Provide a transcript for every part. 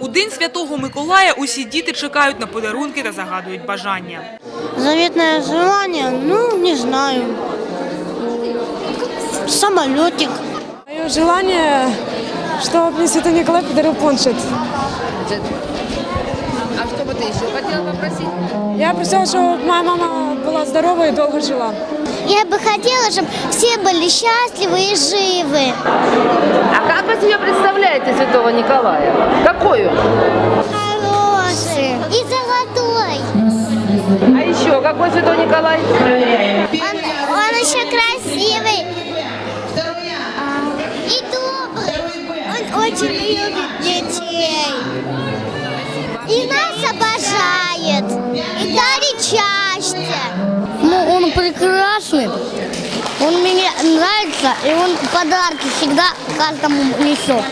У день святого Миколая усі діти чекають на подарунки та загадують бажання. Заветное желание, ну, не знаю. Самолетик. Мое желание, чтобы мне Святой Николай подарил планшет. А что бы ты еще хотела попросить? Я просила, чтобы моя мама была здорова и долго жила. Я бы хотела, чтобы все были счастливы и живы. А как вы себе представляете Святого Николая? Какой он? Хороший. И золотой. А еще какой Святой Николай? Он, он еще красивый. И добрый. Он очень любит детей. И нас прекрасный. Он мне нравится, и он подарки всегда каждому несет.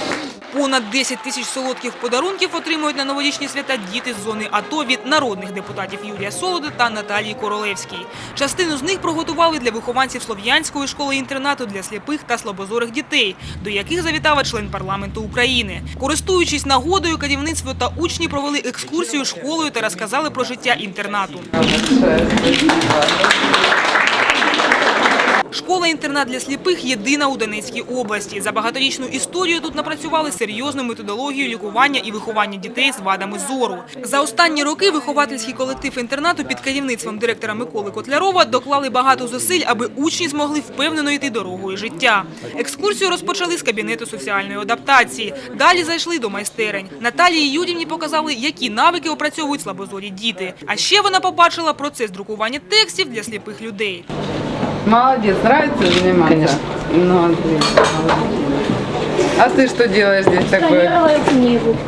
Понад 10 тисяч солодких подарунків отримують на новорічні свята діти з зони АТО від народних депутатів Юрія Солода та Наталії Королевській. Частину з них приготували для вихованців Слов'янської школи-інтернату для сліпих та слабозорих дітей, до яких завітала член парламенту України. Користуючись нагодою, керівництво та учні провели екскурсію школою та розказали про життя інтернату. Школа-інтернат для сліпих єдина у Донецькій області. За багаторічну історію тут напрацювали серйозну методологію лікування і виховання дітей з вадами зору. За останні роки виховательський колектив інтернату під керівництвом директора Миколи Котлярова доклали багато зусиль, аби учні змогли впевнено йти дорогою життя. Екскурсію розпочали з кабінету соціальної адаптації. Далі зайшли до майстерень. Наталії Юдівні показали, які навики опрацьовують слабозорі діти. А ще вона побачила процес друкування текстів для сліпих людей. Молодец, нравится заниматься? Конечно. Ну, отлично. А ты что делаешь здесь такое?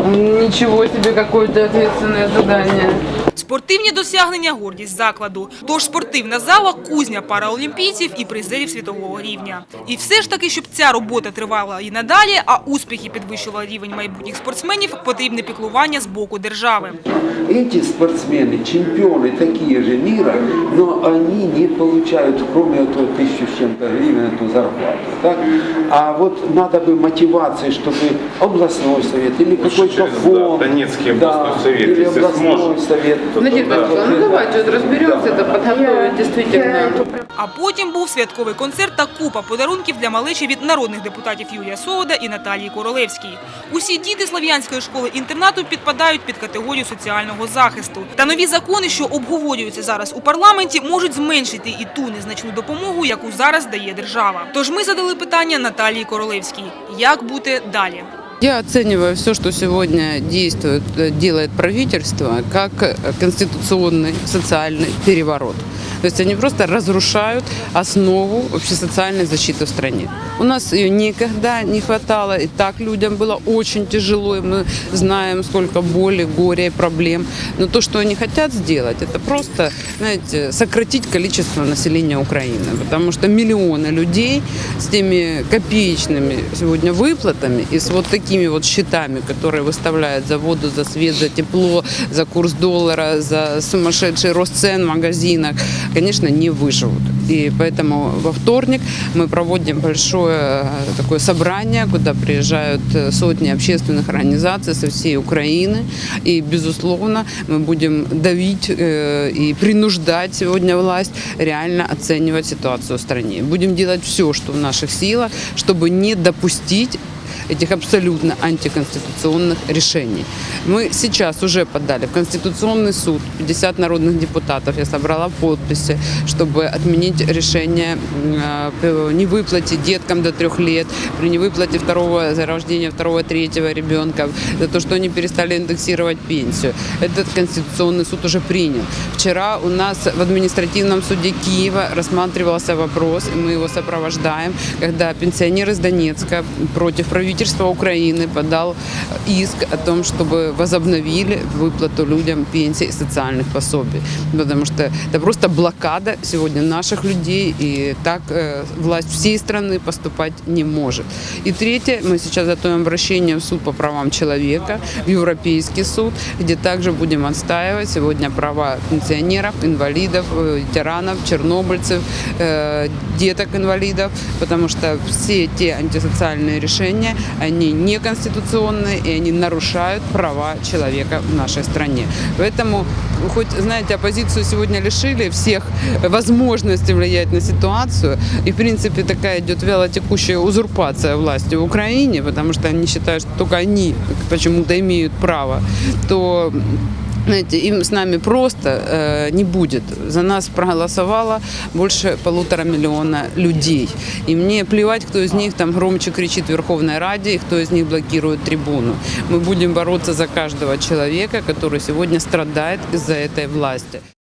Ничего себе, какое-то ответственное задание. Спортивні досягнення – гордість закладу. Тож спортивна зала – кузня параолімпійців і призерів світового рівня. І все ж таки, щоб ця робота тривала і надалі, а успіхи підвищували рівень майбутніх спортсменів, потрібне піклування з боку держави. Эти спортсмены, чемпионы такие же мира, но они не получают, кроме этого, тысячу с чем-то гривен эту зарплату. Так? А вот надо бы мотивации, чтобы областной совет или какой-то через, да, фонд. Донецкий областной совет, или если областной сможет, совет. Надежда Александровна, ну давайте вот разберемся, это подготовить действительно. А потім був святковий концерт та купа подарунків для малечі від народних депутатів Юрія Солода і Наталії Королевській. Усі діти Слов'янської школи-інтернату підпадають під категорію соціального захисту. Та нові закони, що обговорюються зараз у парламенті, можуть зменшити і ту незначну допомогу, яку зараз дає держава. Тож ми задали питання Наталії Королевській: як бути далі? Я оцениваю все, что сегодня действует, э, делает правительство, как э, конституционный социальный переворот. То есть они просто разрушают основу вообще социальной защиты в стране. У нас ее никогда не хватало, и так людям было очень тяжело, и мы знаем, сколько боли, горя и проблем. Но то, что они хотят сделать, это просто, знаете, сократить количество населения Украины, потому что миллионы людей с теми копеечными сегодня выплатами и с вот такими вот счетами, которые выставляют за воду, за свет, за тепло, за курс доллара, за сумасшедший рост цен в магазинах, конечно, не выживут. И поэтому во вторник мы проводим большое э, такое собрание, куда приезжают э, сотни общественных организаций со всей Украины. И, безусловно, мы будем давить э, и принуждать сегодня власть реально оценивать ситуацию в стране. Будем делать все, что в наших силах, чтобы не допустить этих абсолютно антиконституционных решений. Мы сейчас уже подали в Конституционный суд 50 народных депутатов. Я собрала подписи, чтобы отменить решение э, по невыплате деткам до трех лет, при невыплате второго за рождение второго, третьего ребенка, за то, что они перестали индексировать пенсию. Этот Конституционный суд уже принял. Вчера у нас в административном суде Киева рассматривался вопрос, и мы его сопровождаем, когда пенсионер из Донецка против правительства Украины подал иск о том, чтобы возобновили выплату людям пенсий и социальных пособий. Потому что это просто блокада сегодня наших людей, и так э, власть всей страны поступать не может. И третье, мы сейчас готовим обращение в суд по правам человека, в Европейский суд, где также будем отстаивать сегодня права пенсионеров, инвалидов, э, ветеранов, чернобыльцев, э, деток инвалидов, потому что все те антисоциальные решения они неконституционные и они нарушают права человека в нашей стране. Поэтому, хоть, знаете, оппозицию сегодня лишили всех возможностей влиять на ситуацию, и, в принципе, такая идет вялотекущая узурпация власти в Украине, потому что они считают, что только они почему-то имеют право, то знаете, им с нами просто э, не будет. За нас проголосовало больше полутора миллиона людей. И мне плевать, кто из них там громче кричит в Верховной Раде, и кто из них блокирует трибуну. Мы будем бороться за каждого человека, который сегодня страдает из-за этой власти.